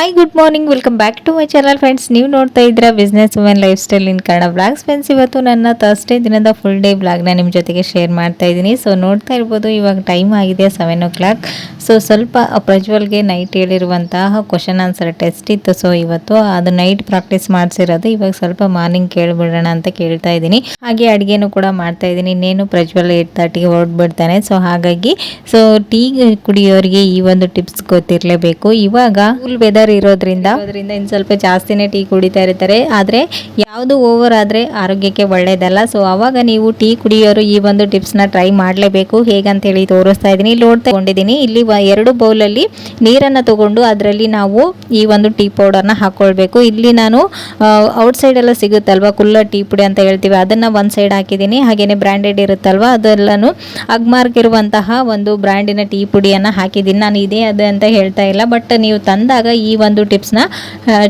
Hi good morning welcome back to my channel friends ನೀವು ನೋಡ್ತಾ ಇದ್ದೀರಾ business women life style in Kannada blogs friends ಇವತ್ತು ನನ್ನ Thursday ದಿನದ ಫುಲ್ ಡೇ ಬ್ಲಾಗ್ನ ನಿಮ್ಮ ಜೊತೆಗೆ ಶೇರ್ ಮಾಡ್ತಾ ಇದ್ದೀನಿ. ಸೊ ನೋಡ್ತಾ ಇರ್ಬೋದು, ಇವಾಗ ಟೈಮ್ ಆಗಿದೆ ಸೆವೆನ್ ಓ ಕ್ಲಾಕ್ ಸೊ ಸ್ವಲ್ಪ ಪ್ರಜ್ವಲ್ಗೆ ನೈಟ್ ಹೇಳಿರುವಂತಹ ಕ್ವಶನ್ ಆನ್ಸರ್ ಟೆಸ್ಟ್ ಇತ್ತು. ಸೊ ಇವತ್ತು ಅದು ನೈಟ್ ಪ್ರಾಕ್ಟೀಸ್ ಮಾಡಿಸಿರೋದು. ಇವಾಗ ಸ್ವಲ್ಪ ಮಾರ್ನಿಂಗ್ ಕೇಳಿಬಿಡೋಣ ಅಂತ ಕೇಳ್ತಾ ಇದ್ದೀನಿ. ಹಾಗೆ ಅಡುಗೆನು ಕೂಡ ಮಾಡ್ತಾ ಇದ್ದೀನಿ. ಇನ್ನೇನು ಪ್ರಜ್ವಲ್ ಏಟ್ ತರ್ಟಿಗೆ ಹೊರಡ್ಬಿಡ್ತಾನೆ ಸೊ ಹಾಗಾಗಿ ಸೊ ಟೀ ಕುಡಿಯೋರಿಗೆ ಈ ಒಂದು ಟಿಪ್ಸ್ ಗೊತ್ತಿರಲೇಬೇಕು. ಇವಾಗ ಫುಲ್ ವೆದರ್ ಇರೋದ್ರಿಂದ ಅದರಿಂದ ಇನ್ನು ಸ್ವಲ್ಪ ಜಾಸ್ತಿನೇ ಟೀ ಕುಡಿತಾ ಇರ್ತಾರೆ. ಆದರೆ ಯಾವುದು ಓವರ್ ಆದರೆ ಆರೋಗ್ಯಕ್ಕೆ ಒಳ್ಳೇದಲ್ಲ. ಸೊ ಅವಾಗ ನೀವು ಟೀ ಕುಡಿಯೋರು ಈ ಒಂದು ಟಿಪ್ಸ್ನ ಟ್ರೈ ಮಾಡಲೇಬೇಕು. ಹೇಗಂತ ಹೇಳಿ ತೋರಿಸ್ತಾ ಇದ್ದೀನಿ. ಇಲ್ಲಿ ತಗೊಂಡಿದ್ದೀನಿ. ಇಲ್ಲಿ ಎರಡು ಬೌಲಲ್ಲಿ ನೀರನ್ನು ತಗೊಂಡು ಅದರಲ್ಲಿ ನಾವು ಈ ಒಂದು ಟೀ ಪೌಡರ್ನ ಹಾಕ್ಕೊಳ್ಬೇಕು ಇಲ್ಲಿ ನಾನು ಔಟ್ಸೈಡೆಲ್ಲ ಸಿಗುತ್ತಲ್ವಾ? ಕುಲ್ಲ ಟೀ ಪುಡಿ ಅಂತ ಹೇಳ್ತೀವಿ. ಅದನ್ನ ಒಂದು ಸೈಡ್ ಹಾಕಿದ್ದೀನಿ. ಹಾಗೆಯೇ ಬ್ರ್ಯಾಂಡೆಡ್ ಇರುತ್ತಲ್ವಾ? ಅದೆಲ್ಲನೂ ಅಗ್ಮಾರ್ಕ್ ಇರುವಂತಹ ಒಂದು ಬ್ರ್ಯಾಂಡಿನ ಟೀ ಪುಡಿಯನ್ನು ಹಾಕಿದ್ದೀನಿ. ನಾನು ಇದೇ ಅದು ಅಂತ ಹೇಳ್ತಾ ಇಲ್ಲ. ಬಟ್ ನೀವು ತಂದಾಗ ಈ ಒಂದು ಟಿಪ್ಸ್ನ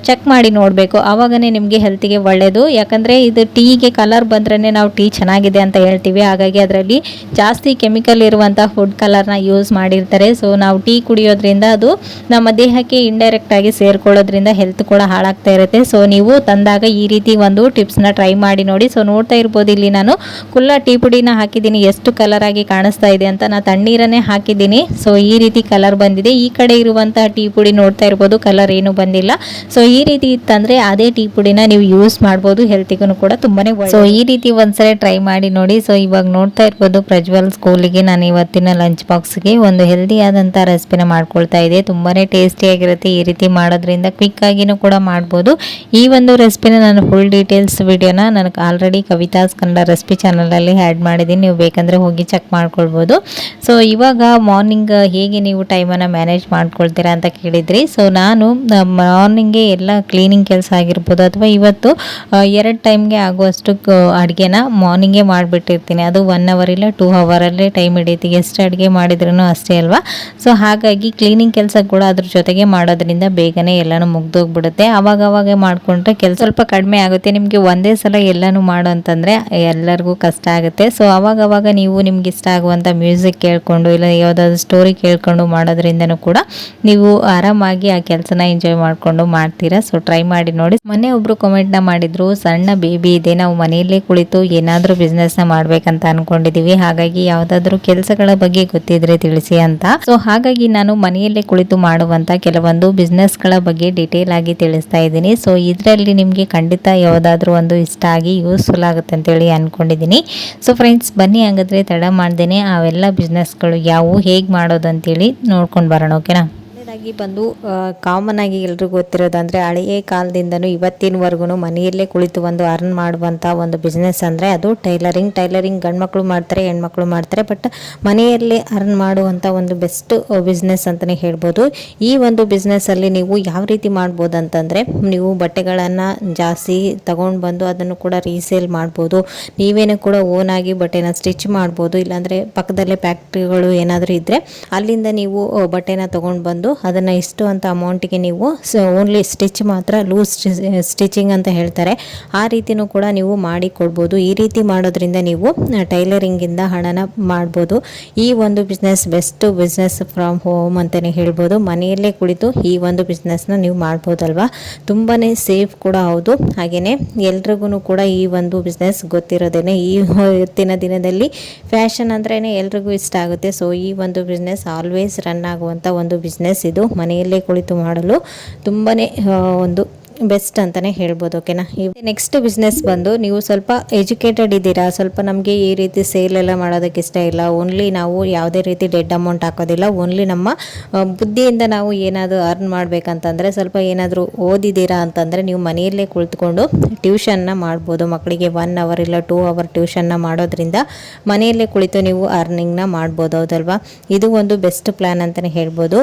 ಚೆಕ್ ಮಾಡಿ ನೋಡಬೇಕು. ಆವಾಗನೇ ನಿಮಗೆ ಹೆಲ್ತಿಗೆ ಒಳ್ಳೆಯದು ಯಾಕಂದರೆ ಇದು ಟೀಗೆ ಕಲರ್ ಬಂದ್ರೇ ನಾವು ಟೀ ಚೆನ್ನಾಗಿದೆ ಅಂತ ಹೇಳ್ತೀವಿ. ಹಾಗಾಗಿ ಅದರಲ್ಲಿ ಜಾಸ್ತಿ ಕೆಮಿಕಲ್ ಇರುವಂಥ ಫುಡ್ ಕಲರ್ನ ಯೂಸ್ ಮಾಡಿರ್ತಾರೆ. ಸೊ ನಾವು ಟೀ ಕುಡಿಯೋದ್ರಿಂದ ಅದು ನಮ್ಮ ದೇಹಕ್ಕೆ ಇಂಡೈರೆಕ್ಟ್ ಆಗಿ ಸೇರ್ಕೊಳ್ಳೋದ್ರಿಂದ ಹೆಲ್ತ್ ಕೂಡ ಹಾಳಾಗ್ತಾ ಇರುತ್ತೆ. ಸೊ ನೀವು ತಂದಾಗ ಈ ರೀತಿ ಒಂದು ಟಿಪ್ಸ್ನ ಟ್ರೈ ಮಾಡಿ ನೋಡಿ. ಸೊ ನೋಡ್ತಾ ಇರ್ಬೋದು. ಇಲ್ಲಿ ನಾನು ಕುಲ್ಲ ಟೀ ಪುಡಿನ ಹಾಕಿದ್ದೀನಿ. ಎಷ್ಟು ಕಲರ್ ಆಗಿ ಕಾಣಿಸ್ತಾ ಇದೆ ಅಂತ. ನಾನು ತಣ್ಣೀರನ್ನೇ ಹಾಕಿದ್ದೀನಿ. ಸೊ ಈ ರೀತಿ ಕಲರ್ ಬಂದಿದೆ. ಈ ಕಡೆ ಇರುವಂತಹ ಟೀ ಪುಡಿ ನೋಡ್ತಾ ಇರ್ಬೋದು. ಕಲರ್ ಏನು ಬಂದಿಲ್ಲ. ಸೊ ಈ ರೀತಿ ಇತ್ತಂದ್ರೆ ಅದೇ ಟೀ ಪುಡಿನ ನೀವು ಯೂಸ್ ಮಾಡ್ಬೋದು ಹೆಲ್ತಿಗೂ ಕೂಡ ತುಂಬಾನೇ ಸೊ ಈ ರೀತಿ ಒಂದ್ಸರಿ ಟ್ರೈ ಮಾಡಿ ನೋಡಿ. ಸೊ ಇವಾಗ ನೋಡ್ತಾ ಇರ್ಬೋದು ಪ್ರಜ್ವಲ್ ಸ್ಕೂಲಿಗೆ ನಾನು ಇವತ್ತಿನ ಲಂಚ್ ಬಾಕ್ಸ್ಗೆ ಒಂದು ಹೆಲ್ದಿ ಆದಂಥ ರೆಸಿಪಿನ ಮಾಡ್ಕೊಳ್ತಾ ಇದೆ ತುಂಬಾನೇ ಟೇಸ್ಟಿಯಾಗಿರುತ್ತೆ ಈ ರೀತಿ ಮಾಡೋದ್ರಿಂದ ಕ್ವಿಕ್ ಆಗಿನೂ ಕೂಡ ಮಾಡ್ಬೋದು. ಈ ಒಂದು ರೆಸಿಪಿನ ನಾನು ಫುಲ್ ಡೀಟೇಲ್ಸ್ ವಿಡಿಯೋನ ನನಗೆ ಆಲ್ರೆಡಿ ಕವಿತಾಸ್ ಕನ್ನಡ ರೆಸಿಪಿ ಚಾನಲಲ್ಲಿ ಆ್ಯಡ್ ಮಾಡಿದ್ದೀನಿ. ನೀವು ಬೇಕಂದರೆ ಹೋಗಿ ಚೆಕ್ ಮಾಡ್ಕೊಳ್ಬೋದು. ಸೊ ಇವಾಗ ಮಾರ್ನಿಂಗ್ ಹೇಗೆ ನೀವು ಟೈಮನ್ನು ಮ್ಯಾನೇಜ್ ಮಾಡ್ಕೊಳ್ತೀರಾ ಅಂತ ಕೇಳಿದ್ರಿ. ಸೊ ನಾನು ಮಾರ್ನಿಂಗ್ಗೆ ಎಲ್ಲ ಕ್ಲೀನಿಂಗ್ ಕೆಲಸ ಆಗಿರ್ಬೋದು, ಅಥವಾ ಇವತ್ತು ಎರಡು ಟೈಮ್ಗೆ ಆಗುವಷ್ಟು ಅಡುಗೆನ ಮಾರ್ನಿಂಗೇ ಮಾಡಿಬಿಟ್ಟಿರ್ತೀನಿ. ಅದು ಒನ್ ಅವರ್ ಇಲ್ಲ ಟೂ ಅವರಲ್ಲೇ ಟೈಮ್ ಹಿಡಿಯುತ್ತೆ. ಎಷ್ಟು ಅಡುಗೆ ಮಾಡಿದ್ರೂ ಅಷ್ಟೇ ಅಲ್ವಾ? ಸೊ ಹಾಗಾಗಿ ಕ್ಲೀನಿಂಗ್ ಕೆಲಸ ಕೂಡ ಅದ್ರ ಜೊತೆಗೆ ಮಾಡೋದ್ರಿಂದ ಬೇಗನೆ ಎಲ್ಲನೂ ಮುಗ್ದೋಗ್ಬಿಡುತ್ತೆ. ಆವಾಗ ಅವಾಗ ಮಾಡಿಕೊಂಡ್ರೆ ಕೆಲಸ ಸ್ವಲ್ಪ ಕಡಿಮೆ ಆಗುತ್ತೆ. ನಿಮಗೆ ಒಂದೇ ಸಲ ಎಲ್ಲನೂ ಮಾಡು ಅಂತಂದರೆ ಎಲ್ಲರಿಗೂ ಕಷ್ಟ ಆಗುತ್ತೆ. ಸೊ ಅವಾಗ ಅವಾಗ ನೀವು ನಿಮ್ಗೆ ಇಷ್ಟ ಆಗುವಂಥ ಮ್ಯೂಸಿಕ್ ಕೇಳ್ಕೊಂಡು, ಇಲ್ಲ ಯಾವುದಾದ್ರು ಸ್ಟೋರಿ ಕೇಳ್ಕೊಂಡು ಮಾಡೋದ್ರಿಂದನೂ ಕೂಡ ನೀವು ಆರಾಮಾಗಿ ಆ ಕೆಲಸನ ಎಂಜಾಯ್ ಮಾಡಿಕೊಂಡು ಮಾಡ್ತೀರಾ? ಸೊ ಟ್ರೈ ಮಾಡಿ ನೋಡಿ. ಮೊನ್ನೆ ಒಬ್ರು ಕಮೆಂಟ್ನ ಮಾಡಿದ್ರು, ಸಣ್ಣ ಬೇಬಿ ಇದೆ, ನಾವು ಮನೆಯಲ್ಲೇ ಕುಳಿತು ಏನಾದರೂ ಬಿಸ್ನೆಸ್ನ ಮಾಡ್ಬೇಕಂತ ಅನ್ಕೊಂಡಿದೀವಿ. ಹಾಗಾಗಿ ಯಾವುದಾದ್ರೂ ಕೆಲಸಗಳ ಬಗ್ಗೆ ಗೊತ್ತಿದ್ರೆ ತಿಳಿಸಿ ಅಂತ. ಸೊ ಹಾಗಾಗಿ ನಾನು ಮನೆಯಲ್ಲೇ ಕುಳಿತು ಮಾಡುವಂತ ಕೆಲವೊಂದು ಬಿಸ್ನೆಸ್ಗಳ ಬಗ್ಗೆ ಡೀಟೇಲ್ ಆಗಿ ತಿಳಿಸ್ತಾ ಇದ್ದೀನಿ. ಸೊ ಇದರಲ್ಲಿ ನಿಮಗೆ ಖಂಡಿತ ಯಾವುದಾದ್ರೂ ಒಂದು ಇಷ್ಟ ಆಗಿ ಯೂಸ್ಫುಲ್ ಆಗುತ್ತೆ ಅಂತೇಳಿ ಅನ್ಕೊಂಡಿದ್ದೀನಿ. ಸೊ ಫ್ರೆಂಡ್ಸ್ ಬನ್ನಿ ಹಾಗಾದ್ರೆ ತಡ ಮಾಡ್ದೇನೆ. ಅವೆಲ್ಲ ಬಿಸ್ನೆಸ್ಗಳು ಯಾವುವು ಹೇಗೆ ಮಾಡೋದು ಅಂತೇಳಿ ನೋಡ್ಕೊಂಡು ಬರೋಣ ಓಕೆನಾ ಮೊದಲನೇದಾಗಿ ಬಂದು ಕಾಮನ್ ಆಗಿ ಎಲ್ರಿಗೂ ಗೊತ್ತಿರೋದಂದರೆ ಹಳೆಯ ಕಾಲದಿಂದನೂ ಇವತ್ತಿನವರೆಗೂ ಮನೆಯಲ್ಲೇ ಕುಳಿತು ಒಂದು ಅರ್ನ್ ಮಾಡುವಂಥ ಒಂದು ಬಿಸ್ನೆಸ್ ಅಂದರೆ ಅದು ಟೈಲರಿಂಗ್ ಟೈಲರಿಂಗ್ ಗಂಡ್ಮಕ್ಳು ಮಾಡ್ತಾರೆ, ಹೆಣ್ಮಕ್ಳು ಮಾಡ್ತಾರೆ ಬಟ್ ಮನೆಯಲ್ಲೇ ಅರ್ನ್ ಮಾಡುವಂಥ ಒಂದು ಬೆಸ್ಟ್ ಬಿಸ್ನೆಸ್ ಅಂತಲೇ ಹೇಳ್ಬೋದು. ಈ ಒಂದು ಬಿಸ್ನೆಸ್ಸಲ್ಲಿ ನೀವು ಯಾವ ರೀತಿ ಮಾಡ್ಬೋದು ಅಂತಂದರೆ ನೀವು ಬಟ್ಟೆಗಳನ್ನು ಜಾಸ್ತಿ ತಗೊಂಡು ಬಂದು ಅದನ್ನು ಕೂಡ ರೀಸೇಲ್ ಮಾಡ್ಬೋದು. ನೀವೇನು ಕೂಡ ಓನ್ ಆಗಿ ಬಟ್ಟೆನ ಸ್ಟಿಚ್ ಮಾಡ್ಬೋದು, ಇಲ್ಲಾಂದರೆ ಪಕ್ಕದಲ್ಲೇ ಫ್ಯಾಕ್ಟ್ರಿಗಳು ಏನಾದರೂ ಇದ್ದರೆ ಅಲ್ಲಿಂದ ನೀವು ಬಟ್ಟೆನ ತೊಗೊಂಡು ಬಂದು ಅದನ್ನು ಇಷ್ಟು ಅಂತ ಅಮೌಂಟಿಗೆ ನೀವು ಓನ್ಲಿ ಸ್ಟಿಚ್ ಮಾತ್ರ ಲೂಸ್ ಸ್ಟಿಚಿಂಗ್ ಅಂತ ಹೇಳ್ತಾರೆ. ಆ ರೀತಿಯೂ ಕೂಡ ನೀವು ಮಾಡಿ ಕೊಡ್ಬೋದು ಈ ರೀತಿ ಮಾಡೋದ್ರಿಂದ ನೀವು ಟೈಲರಿಂಗಿಂದ ಹಣನ ಮಾಡ್ಬೋದು. ಈ ಒಂದು business best business from home ಅಂತಲೇ ಹೇಳ್ಬೋದು. ಮನೆಯಲ್ಲೇ ಕುಳಿತು ಈ ಒಂದು ಬಿಸ್ನೆಸ್ನ ನೀವು ಮಾಡ್ಬೋದಲ್ವ? ತುಂಬಾ ಸೇಫ್ ಕೂಡ ಹೌದು. ಹಾಗೆಯೇ ಎಲ್ರಿಗೂ ಕೂಡ ಈ ಒಂದು ಬಿಸ್ನೆಸ್ ಗೊತ್ತಿರೋದೇನೆ. ಈ ಇವತ್ತಿನ ದಿನದಲ್ಲಿ ಫ್ಯಾಷನ್ ಅಂದ್ರೇ ಎಲ್ರಿಗೂ ಇಷ್ಟ ಆಗುತ್ತೆ. ಸೊ ಈ ಒಂದು ಬಿಸ್ನೆಸ್ ಆಲ್ವೇಸ್ ರನ್ ಆಗುವಂಥ ಒಂದು ಬಿಸ್ನೆಸ್ ಇದು ಮನೆಯಲ್ಲೇ ಕುಳಿತು ಮಾಡಲು ತುಂಬಾ ಒಂದು ಬೆಸ್ಟ್ ಅಂತಲೇ ಹೇಳ್ಬೋದು ಓಕೆನಾ ನೆಕ್ಸ್ಟ್ ಬಿಸ್ನೆಸ್ ಬಂದು ನೀವು ಸ್ವಲ್ಪ ಎಜುಕೇಟೆಡ್ ಇದ್ದೀರಾ? ಸ್ವಲ್ಪ ನಮಗೆ ಈ ರೀತಿ ಸೇಲ್ ಎಲ್ಲ ಮಾಡೋದಕ್ಕೆ ಇಷ್ಟ ಇಲ್ಲ. ಓನ್ಲಿ ನಾವು ಯಾವುದೇ ರೀತಿ ಡೆಡ್ ಅಮೌಂಟ್ ಹಾಕೋದಿಲ್ಲ. ಓನ್ಲಿ ನಮ್ಮ ಬುದ್ಧಿಯಿಂದ ನಾವು ಏನಾದರೂ ಅರ್ನ್ ಮಾಡಬೇಕಂತಂದರೆ, ಸ್ವಲ್ಪ ಏನಾದರೂ ಓದಿದ್ದೀರಾ ಅಂತಂದರೆ ನೀವು ಮನೆಯಲ್ಲೇ ಕುಳಿತುಕೊಂಡು ಟ್ಯೂಷನ್ನ ಮಾಡ್ಬೋದು. ಮಕ್ಕಳಿಗೆ ಒನ್ ಅವರ್ ಇಲ್ಲ ಟೂ ಅವರ್ ಟ್ಯೂಷನ್ನ ಮಾಡೋದ್ರಿಂದ ಮನೆಯಲ್ಲೇ ಕುಳಿತು ನೀವು ಅರ್ನಿಂಗ್ನ ಮಾಡ್ಬೋದು, ಹೌದಲ್ವಾ? ಇದು ಒಂದು ಬೆಸ್ಟ್ ಪ್ಲ್ಯಾನ್ ಅಂತಲೇ ಹೇಳ್ಬೋದು.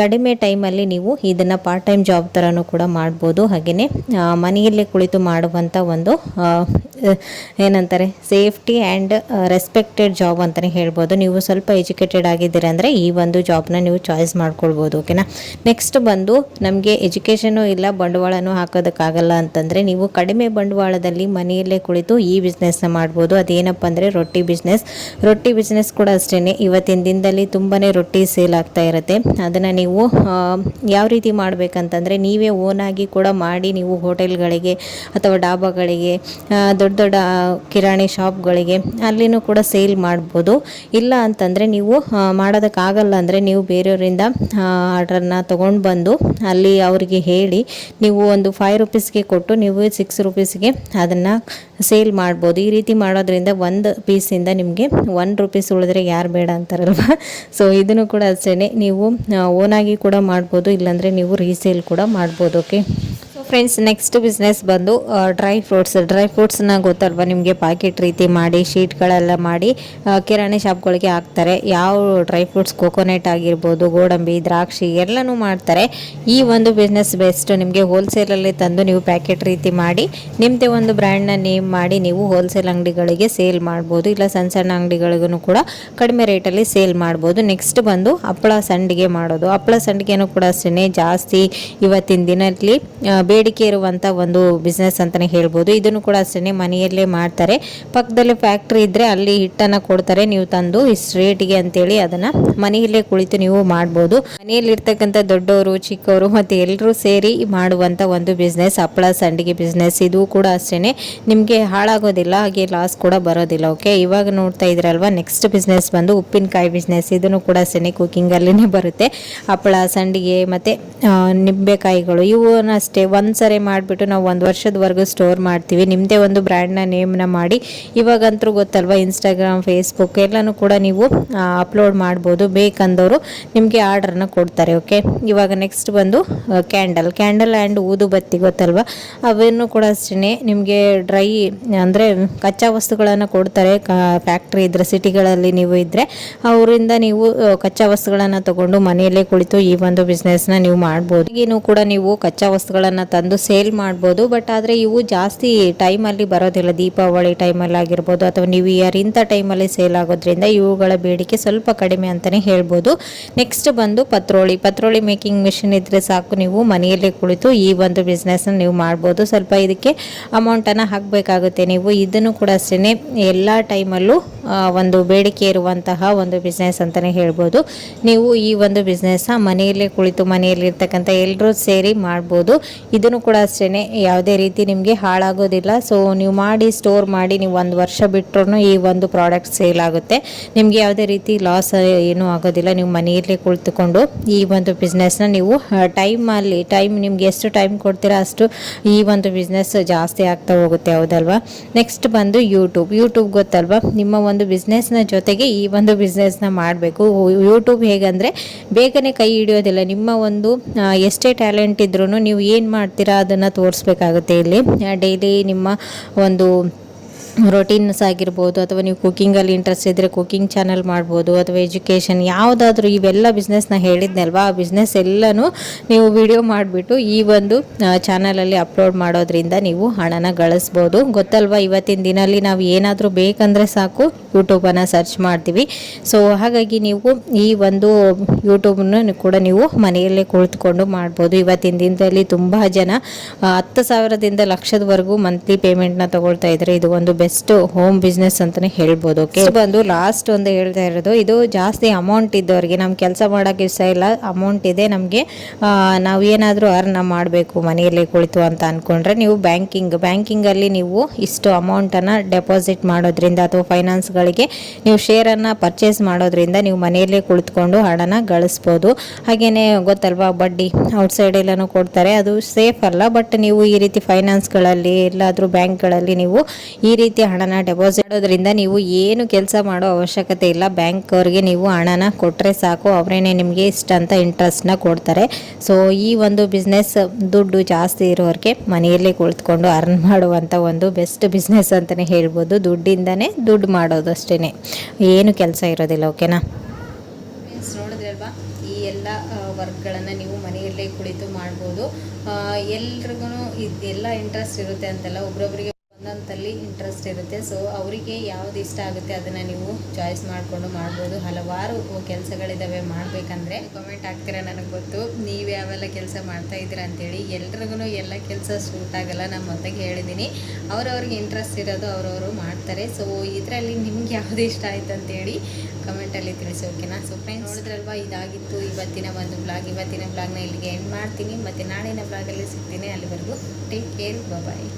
ಕಡಿಮೆ ಟೈಮಲ್ಲಿ ನೀವು ಇದನ್ನು ಪಾರ್ಟ್ ಟೈಮ್ ಜಾಬ್ ಥರನೂ ಕೂಡ ಮಾಡ್ಬೋದು. ಹಾಗೆಯೇ ಮನೆಯಲ್ಲೇ ಕುಳಿತು ಮಾಡುವಂಥ ಒಂದು ಏನಂತಾರೆ, ಸೇಫ್ಟಿ ಆ್ಯಂಡ್ ರೆಸ್ಪೆಕ್ಟೆಡ್ ಜಾಬ್ ಅಂತಲೇ ಹೇಳ್ಬೋದು. ನೀವು ಸ್ವಲ್ಪ ಎಜುಕೇಟೆಡ್ ಆಗಿದ್ದೀರಾ ಅಂದರೆ ಈ ಒಂದು ಜಾಬ್ನ ನೀವು ಚಾಯ್ಸ್ ಮಾಡ್ಕೊಳ್ಬೋದು, ಓಕೆನಾ? ನೆಕ್ಸ್ಟ್ ಬಂದು, ನಮಗೆ ಎಜುಕೇಷನು ಇಲ್ಲ, ಬಂಡವಾಳನೂ ಹಾಕೋದಕ್ಕಾಗಲ್ಲ ಅಂತಂದರೆ, ನೀವು ಕಡಿಮೆ ಬಂಡವಾಳದಲ್ಲಿ ಮನೆಯಲ್ಲೇ ಕುಳಿತು ಈ ಬಿಸ್ನೆಸ್ನ ಮಾಡ್ಬೋದು. ಅದೇನಪ್ಪ ಅಂದರೆ ರೊಟ್ಟಿ ಬಿಸ್ನೆಸ್. ರೊಟ್ಟಿ ಬಿಸ್ನೆಸ್ ಕೂಡ ಅಷ್ಟೇ ಇವತ್ತಿನ ದಿನದಲ್ಲಿ ತುಂಬಾ ರೊಟ್ಟಿ ಸೇಲ್ ಆಗ್ತಾ ಇರುತ್ತೆ. ಅದನ್ನು ನೀವು ಯಾವ ರೀತಿ ಮಾಡಬೇಕಂತಂದರೆ, ನೀವೇ ಓನಾಗಿ ಕೂಡ ಮಾಡಿ ನೀವು ಹೋಟೆಲ್ಗಳಿಗೆ ಅಥವಾ ಡಾಬಾಗಳಿಗೆ ದೊಡ್ಡ ದೊಡ್ಡ ಕಿರಾಣಿ ಶಾಪ್ಗಳಿಗೆ ಅಲ್ಲಿನೂ ಕೂಡ ಸೇಲ್ ಮಾಡ್ಬೋದು. ಇಲ್ಲ ಅಂತಂದರೆ ನೀವು ಮಾಡೋದಕ್ಕಾಗಲ್ಲ ಅಂದರೆ ನೀವು ಬೇರೆಯವರಿಂದ ಆರ್ಡ್ರನ್ನ ತೊಗೊಂಡು ಬಂದು ಅಲ್ಲಿ ಅವರಿಗೆ ಹೇಳಿ ನೀವು ಒಂದು ಫೈವ್ ರುಪೀಸ್ಗೆ ಕೊಟ್ಟು ನೀವು ಸಿಕ್ಸ್ ರುಪೀಸ್ಗೆ ಅದನ್ನು ಸೇಲ್ ಮಾಡ್ಬೋದು. ಈ ರೀತಿ ಮಾಡೋದ್ರಿಂದ ಒಂದು ಪೀಸಿಂದ ನಿಮಗೆ ಒನ್ ರುಪೀಸ್ ಉಳಿದ್ರೆ ಯಾರು ಬೇಡ ಅಂತಾರಲ್ವ? ಸೊ ಇದನ್ನು ಕೂಡ ಅಷ್ಟೇ ನೀವು ಓನಾಗಿ ಕೂಡ ಮಾಡ್ಬೋದು, ಇಲ್ಲಾಂದರೆ ನೀವು ರೀಸೇಲ್ ಕೂಡ ಮಾಡ್ಬೋದು okay so friends next business ಬಂದು ಡ್ರೈ ಫ್ರೂಟ್ಸ್ ಡ್ರೈ ಫ್ರೂಟ್ಸ್ನ ಗೊತ್ತಲ್ವ ನಿಮಗೆ ಪ್ಯಾಕೆಟ್ ರೀತಿ ಮಾಡಿ ಶೀಟ್ಗಳೆಲ್ಲ ಮಾಡಿ ಕಿರಾಣಿ ಶಾಪ್ಗಳಿಗೆ ಹಾಕ್ತಾರೆ. ಯಾವ ಡ್ರೈ ಫ್ರೂಟ್ಸ್ ಕೋಕೋನೆಟ್ ಆಗಿರ್ಬೋದು, ಗೋಡಂಬಿ, ದ್ರಾಕ್ಷಿ ಎಲ್ಲನೂ ಮಾಡ್ತಾರೆ. ಈ ಒಂದು ಬಿಸ್ನೆಸ್ ಬೆಸ್ಟ್ ನಿಮಗೆ ಹೋಲ್ಸೇಲಲ್ಲಿ ತಂದು ನೀವು ಪ್ಯಾಕೆಟ್ ರೀತಿ ಮಾಡಿ ನಿಮ್ಮದೇ ಒಂದು ಬ್ರ್ಯಾಂಡ್ನ ನೇಮ್ ಮಾಡಿ ನೀವು ಹೋಲ್ಸೇಲ್ ಅಂಗಡಿಗಳಿಗೆ ಸೇಲ್ ಮಾಡ್ಬೋದು. ಇಲ್ಲ ಸಣ್ಣ ಸಣ್ಣ ಅಂಗಡಿಗಳಿಗೂ ಕೂಡ ಕಡಿಮೆ ರೇಟಲ್ಲಿ ಸೇಲ್ ಮಾಡ್ಬೋದು. ನೆಕ್ಸ್ಟ್ ಬಂದು ಹಪ್ಪಳ ಸಂಡಿಗೆ ಮಾಡೋದು. ಹಪ್ಪಳ ಸಂಡಿಗೆನೂ ಕೂಡ ಅಷ್ಟೇ ಜಾಸ್ತಿ ಇವತ್ತಿನ ದಿನದಲ್ಲಿ ಬೇಡಿಕೆ ಇರುವಂಥ ಒಂದು ಬಿಸ್ನೆಸ್ ಅಂತಲೇ ಹೇಳ್ಬೋದು. ಇದನ್ನು ಕೂಡ ಅಷ್ಟೇ ಮನೆಯಲ್ಲೇ ಮಾಡ್ತಾರೆ. ಪಕ್ಕದಲ್ಲಿ ಫ್ಯಾಕ್ಟ್ರಿ ಇದ್ದರೆ ಅಲ್ಲಿ ಹಿಟ್ಟನ್ನು ಕೊಡ್ತಾರೆ. ನೀವು ತಂದು ಇಷ್ಟು ರೇಟಿಗೆ ಅಂತೇಳಿ ಅದನ್ನು ಮನೆಯಲ್ಲೇ ಕುಳಿತು ನೀವು ಮಾಡ್ಬೋದು. ಮನೆಯಲ್ಲಿರ್ತಕ್ಕಂಥ ದೊಡ್ಡವರು, ಚಿಕ್ಕವರು ಮತ್ತು ಎಲ್ಲರೂ ಸೇರಿ ಮಾಡುವಂಥ ಒಂದು ಬಿಸ್ನೆಸ್ ಹಪ್ಪಳ ಸಂಡಿಗೆ ಬಿಸ್ನೆಸ್ ಇದು ಕೂಡ ಅಷ್ಟೇ ನಿಮಗೆ ಹಾಳಾಗೋದಿಲ್ಲ, ಹಾಗೆ ಲಾಸ್ ಕೂಡ ಬರೋದಿಲ್ಲ ಓಕೆ ಇವಾಗ ನೋಡ್ತಾ ಇದ್ರಲ್ವಾ ನೆಕ್ಸ್ಟ್ ಬಿಸ್ನೆಸ್ ಬಂದು ಉಪ್ಪಿನಕಾಯಿ ಬಿಸ್ನೆಸ್ ಇದನ್ನು ಕೂಡ ಅಷ್ಟೇ ಕುಕ್ಕಿಂಗಲ್ಲೇ ಬರುತ್ತೆ. ಹಪ್ಪಳ, ಸಂಡಿಗೆ ಮತ್ತು ನಿಂಬೆಕಾಯಿಗಳು ಇವನ್ನ ಅಷ್ಟೇ. ಒಂದು ಸರಿ ಮಾಡಿಬಿಟ್ಟು ನಾವು ಒಂದು ವರ್ಷದವರೆಗೂ ಸ್ಟೋರ್ ಮಾಡ್ತೀವಿ. ನಿಮ್ಮದೇ ಒಂದು ಬ್ರ್ಯಾಂಡ್ನ ನೇಮ್ನ ಮಾಡಿ, ಇವಾಗಂತೂ ಗೊತ್ತಲ್ವ ಇನ್ಸ್ಟಾಗ್ರಾಮ್ ಫೇಸ್ಬುಕ್ ಎಲ್ಲನೂ ಕೂಡ ನೀವು ಅಪ್ಲೋಡ್ ಮಾಡ್ಬೋದು. ಬೇಕಂದವರು ನಿಮಗೆ ಆರ್ಡ್ರನ್ನ ಕೊಡ್ತಾರೆ ಓಕೆ ಇವಾಗ ನೆಕ್ಸ್ಟ್ ಬಂದು ಕ್ಯಾಂಡಲ್ ಕ್ಯಾಂಡಲ್ ಆ್ಯಂಡ್ ಊದುಬತ್ತಿ ಗೊತ್ತಲ್ವ? ಅವನ್ನು ಕೂಡ ಅಷ್ಟೇ ನಿಮಗೆ ಡ್ರೈ ಅಂದರೆ ಕಚ್ಚಾ ವಸ್ತುಗಳನ್ನು ಕೊಡ್ತಾರೆ ಫ್ಯಾಕ್ಟ್ರಿ ಇದ್ದರೆ ಸಿಟಿಗಳಲ್ಲಿ ನೀವು ಇದ್ದರೆ ಅವರಿಂದ ನೀವು ಕಚ್ಚಾ ವಸ್ತುಗಳನ್ನು ತಗೊಂಡು ಮನೆಯಲ್ಲೇ ಕುಳಿತು ಈ ಒಂದು ಬಿಸ್ನೆಸ್ನ ನೀವು ಮಾಡ್ಬೋದು. ಈಗಿನೂ ಕೂಡ ನೀವು ಕಚ್ಚಾ ವಸ್ತುಗಳನ್ನು ತಂದು ಸೇಲ್ ಮಾಡ್ಬೋದು, ಬಟ್ ಆದರೆ ಇವು ಜಾಸ್ತಿ ಟೈಮಲ್ಲಿ ಬರೋದಿಲ್ಲ. ದೀಪಾವಳಿ ಟೈಮಲ್ಲಿ ಆಗಿರ್ಬೋದು ಅಥವಾ ನ್ಯೂ ಇಯರ್ ಇಂಥ ಟೈಮಲ್ಲಿ ಸೇಲ್ ಆಗೋದ್ರಿಂದ ಇವುಗಳ ಬೇಡಿಕೆ ಸ್ವಲ್ಪ ಕಡಿಮೆ ಅಂತಲೇ ಹೇಳ್ಬೋದು. ನೆಕ್ಸ್ಟ್ ಬಂದು ಪತ್ರೋಳಿ. ಪತ್ರೋಳಿ ಮೇಕಿಂಗ್ ಮಿಷಿನ್ ಇದ್ದರೆ ಸಾಕು, ನೀವು ಮನೆಯಲ್ಲೇ ಕುಳಿತು ಈ ಒಂದು ಬಿಸ್ನೆಸ್ನ ನೀವು ಮಾಡ್ಬೋದು. ಸ್ವಲ್ಪ ಇದಕ್ಕೆ ಅಮೌಂಟನ್ನು ಹಾಕಬೇಕಾಗುತ್ತೆ ನೀವು. ಇದನ್ನು ಕೂಡ ಅಷ್ಟೇ ಎಲ್ಲ ಟೈಮಲ್ಲೂ ಒಂದು ಬೇಡಿಕೆ ಇರುವಂತಹ ಒಂದು ಬಿಸ್ನೆಸ್ ಅಂತಲೇ ಹೇಳ್ಬೋದು. ನೀವು ಈ ಒಂದು ಬಿಸ್ನೆಸ್ನ ಮನೆಯಲ್ಲೇ ಕುಳಿತು ಮನೆಯಲ್ಲಿರ್ತಕ್ಕಂಥ ಎಲ್ಲರೂ ಸೇರಿ ಮಾಡ್ಬೋದು. ಇದನ್ನು ಕೂಡ ಅಷ್ಟೇ ಯಾವುದೇ ರೀತಿ ನಿಮಗೆ ಹಾಳಾಗೋದಿಲ್ಲ. ಸೊ ನೀವು ಮಾಡಿ ಸ್ಟೋರ್ ಮಾಡಿ, ನೀವು ಒಂದು ವರ್ಷ ಬಿಟ್ಟರು ಈ ಒಂದು ಪ್ರಾಡಕ್ಟ್ ಸೇಲ್ ಆಗುತ್ತೆ. ನಿಮಗೆ ಯಾವುದೇ ರೀತಿ ಲಾಸ್ ಏನೂ ಆಗೋದಿಲ್ಲ. ನೀವು ಮನೆಯಲ್ಲೇ ಕುಳಿತುಕೊಂಡು ಈ ಒಂದು ಬಿಸ್ನೆಸ್ನ ನೀವು ಟೈಮಲ್ಲಿ ಟೈಮ್ ನಿಮ್ಗೆ ಎಷ್ಟು ಟೈಮ್ ಕೊಡ್ತೀರಾ ಅಷ್ಟು ಈ ಒಂದು ಬಿಸ್ನೆಸ್ ಜಾಸ್ತಿ ಆಗ್ತಾ ಹೋಗುತ್ತೆ, ಹೌದಲ್ವಾ? ನೆಕ್ಸ್ಟ್ ಬಂದು ಯೂಟ್ಯೂಬ್ ಯೂಟ್ಯೂಬ್ ಗೊತ್ತಲ್ವಾ? ನಿಮ್ಮ ಬಿಸ್ನೆಸ್ನ ಜೊತೆಗೆ ಈ ಒಂದು ಬಿಸ್ನೆಸ್ನ ಮಾಡಬೇಕು. ಯೂಟ್ಯೂಬ್ ಹೇಗಂದರೆ ಬೇಗನೆ ಕೈ ಹಿಡಿಯೋದಿಲ್ಲ. ನಿಮ್ಮ ಒಂದು ಎಷ್ಟೇ ಟ್ಯಾಲೆಂಟ್ ಇದ್ರೂ ನೀವು ಏನು ಮಾಡ್ತೀರಾ ಅದನ್ನು ತೋರಿಸ್ಬೇಕಾಗುತ್ತೆ ಇಲ್ಲಿ. ಡೈಲಿ ನಿಮ್ಮ ಒಂದು ರೊಟೀನ್ಸ್ ಆಗಿರ್ಬೋದು ಅಥವಾ ನೀವು ಕುಕ್ಕಿಂಗಲ್ಲಿ ಇಂಟ್ರೆಸ್ಟ್ ಇದ್ದರೆ ಕುಕ್ಕಿಂಗ್ ಚಾನಲ್ ಮಾಡ್ಬೋದು ಅಥವಾ ಎಜುಕೇಷನ್ ಯಾವುದಾದ್ರೂ ಇವೆಲ್ಲ ಬಿಸ್ನೆಸ್ನ ಹೇಳಿದ್ನಲ್ವಾ? ಆ ಬಿಸ್ನೆಸ್ ಎಲ್ಲನೂ ನೀವು ವಿಡಿಯೋ ಮಾಡಿಬಿಟ್ಟು ಈ ಒಂದು ಚಾನಲಲ್ಲಿ ಅಪ್ಲೋಡ್ ಮಾಡೋದ್ರಿಂದ ನೀವು ಹಣನ ಗಳಿಸ್ಬೋದು. ಗೊತ್ತಲ್ವಾ? ಇವತ್ತಿನ ದಿನಲ್ಲಿ ನಾವು ಏನಾದರೂ ಬೇಕಂದರೆ ಸಾಕು ಯೂಟ್ಯೂಬನ್ನು ಸರ್ಚ್ ಮಾಡ್ತೀವಿ. ಸೊ ಹಾಗಾಗಿ ನೀವು ಈ ಒಂದು ಯೂಟ್ಯೂಬ್ನ ಕೂಡ ನೀವು ಮನೆಯಲ್ಲೇ ಕುಳಿತುಕೊಂಡು ಮಾಡ್ಬೋದು. ಇವತ್ತಿನ ದಿನದಲ್ಲಿ ತುಂಬ ಜನ ಹತ್ತು ಸಾವಿರದಿಂದ ಲಕ್ಷದವರೆಗೂ ಮಂತ್ಲಿ ಪೇಮೆಂಟ್ನ ತಗೊಳ್ತಾ ಇದ್ದಾರೆ. ಇದು ಒಂದು ಬೆಸ್ಟ್ ಹೋಮ್ ಬಿಸ್ನೆಸ್ ಅಂತಾನೆ ಹೇಳ್ಬೋದು, ಓಕೆ? ಬಂದು ಲಾಸ್ಟ್ ಒಂದು ಹೇಳ್ತಾ ಇರೋದು, ಇದು ಜಾಸ್ತಿ ಅಮೌಂಟ್ ಇದ್ದವ್ರಿಗೆ ನಮ್ಮ ಕೆಲಸ ಮಾಡೋಕ್ಕೆ ಇಷ್ಟ ಇಲ್ಲ ಅಮೌಂಟ್ ಇದೆ ನಮಗೆ ನಾವು ಏನಾದರೂ ಅರ್ನ ಮಾಡಬೇಕು, ಮನೆಯಲ್ಲಿ ಕುಳಿತು ಅಂತ ಅಂದ್ಕೊಂಡ್ರೆ ನೀವು ಬ್ಯಾಂಕಿಂಗ್ ಬ್ಯಾಂಕಿಂಗಲ್ಲಿ ನೀವು ಇಷ್ಟು ಅಮೌಂಟನ್ನು ಡೆಪಾಸಿಟ್ ಮಾಡೋದ್ರಿಂದ ಅಥವಾ ಫೈನಾನ್ಸ್ಗಳಿಗೆ ನೀವು ಶೇರನ್ನು ಪರ್ಚೇಸ್ ಮಾಡೋದ್ರಿಂದ ನೀವು ಮನೆಯಲ್ಲೇ ಕುಳಿತುಕೊಂಡು ಹಣನ ಗಳಿಸ್ಬೋದು. ಹಾಗೆಯೇ ಗೊತ್ತಲ್ವಾ, ಬಡ್ಡಿ ಔಟ್ಸೈಡ್ ಎಲ್ಲನೂ ಕೊಡ್ತಾರೆ, ಅದು ಸೇಫ್ ಅಲ್ಲ ಬಟ್ ನೀವು ಈ ರೀತಿ ಫೈನಾನ್ಸ್ಗಳಲ್ಲಿ ಎಲ್ಲಾದರೂ ಬ್ಯಾಂಕ್ಗಳಲ್ಲಿ ನೀವು ಈ ರೀತಿ ಹಣನ ಡೆಪಾಸಿಟ್ ಮಾಡೋದ್ರಿಂದ ನೀವು ಏನು ಕೆಲಸ ಮಾಡೋ ಅವಶ್ಯಕತೆ ಇಲ್ಲ. ಬ್ಯಾಂಕ್ ಅವ್ರಿಗೆ ನೀವು ಹಣನ ಕೊಟ್ಟರೆ ಸಾಕು. ಅವರೇನೆ ನಿಮಗೆ ಇಷ್ಟ ಅಂತ ಇಂಟ್ರೆಸ್ಟ್ನ ಕೊಡ್ತಾರೆ. ಸೊ ಈ ಒಂದು ಬಿಸ್ನೆಸ್ ದುಡ್ಡು ಜಾಸ್ತಿ ಇರೋರಿಗೆ ಮನೆಯಲ್ಲೇ ಕುಳಿತುಕೊಂಡು ಅರ್ನ್ ಮಾಡುವಂಥ ಒಂದು ಬೆಸ್ಟ್ ಬಿಸ್ನೆಸ್ ಅಂತಲೇ ಹೇಳ್ಬೋದು. ದುಡ್ಡಿಂದನೇ ದುಡ್ಡು ಮಾಡೋದು ಅಷ್ಟೇ ಏನು ಕೆಲಸ ಇರೋದಿಲ್ಲ ಓಕೆನಾ ಈ ಎಲ್ಲ ವರ್ಕ್ಗಳನ್ನು ನೀವು ಮನೆಯಲ್ಲೇ ಕುಳಿತು ಮಾಡ್ಬೋದು. ಎಲ್ರಿಗೂ ಇದೆಲ್ಲ ಇಂಟ್ರೆಸ್ಟ್ ಇರುತ್ತೆ ಅಂತಲ್ಲ ಒಬ್ರೊಬ್ರಿಗೆ ಒಂದೊಂದಲ್ಲಿ ಇಂಟ್ರೆಸ್ಟ್ ಇರುತ್ತೆ. ಸೊ ಅವರಿಗೆ ಯಾವ್ದು ಇಷ್ಟ ಆಗುತ್ತೆ ಅದನ್ನು ನೀವು ಚಾಯ್ಸ್ ಮಾಡಿಕೊಂಡು ಮಾಡ್ಬೋದು. ಹಲವಾರು ಕೆಲಸಗಳಿದ್ದಾವೆ ಮಾಡಬೇಕಂದ್ರೆ. ಕಮೆಂಟ್ ಹಾಕ್ತೀರಾ ನನಗೆ ಗೊತ್ತು. ನೀವು ಯಾವೆಲ್ಲ ಕೆಲಸ ಮಾಡ್ತಾ ಇದ್ದೀರಾ ಅಂತೇಳಿ ಎಲ್ರಿಗೂ ಎಲ್ಲ ಕೆಲಸ ಸೂಟ್ ಆಗಲ್ಲ ನಾನು ಮೊದಲಿಗೆ ಹೇಳಿದ್ದೀನಿ ಅವ್ರವ್ರಿಗೆ ಇಂಟ್ರೆಸ್ಟ್ ಇರೋದು ಅವರವರು ಮಾಡ್ತಾರೆ. ಸೊ ಇದರಲ್ಲಿ ನಿಮ್ಗೆ ಯಾವುದು ಇಷ್ಟ ಆಯ್ತು ಅಂತೇಳಿ ಕಮೆಂಟಲ್ಲಿ ತಿಳಿಸಿ ಓಕೆನಾ ಸೊ ಫ್ರೆಂಡ್ಸ್ ನೋಡಿದ್ರಲ್ವಾ? ಇದಾಗಿತ್ತು ಇವತ್ತಿನ ಒಂದು ಬ್ಲಾಗ್ ಇವತ್ತಿನ ಬ್ಲಾಗ್ನ ಇಲ್ಲಿಗೆ ಎಂಡ್ ಮಾಡ್ತೀನಿ. ಮತ್ತು ನಾಳಿನ ಬ್ಲಾಗಲ್ಲಿ ಸಿಗ್ತೀನಿ ಅಲ್ಲಿವರೆಗೂ. Take care bye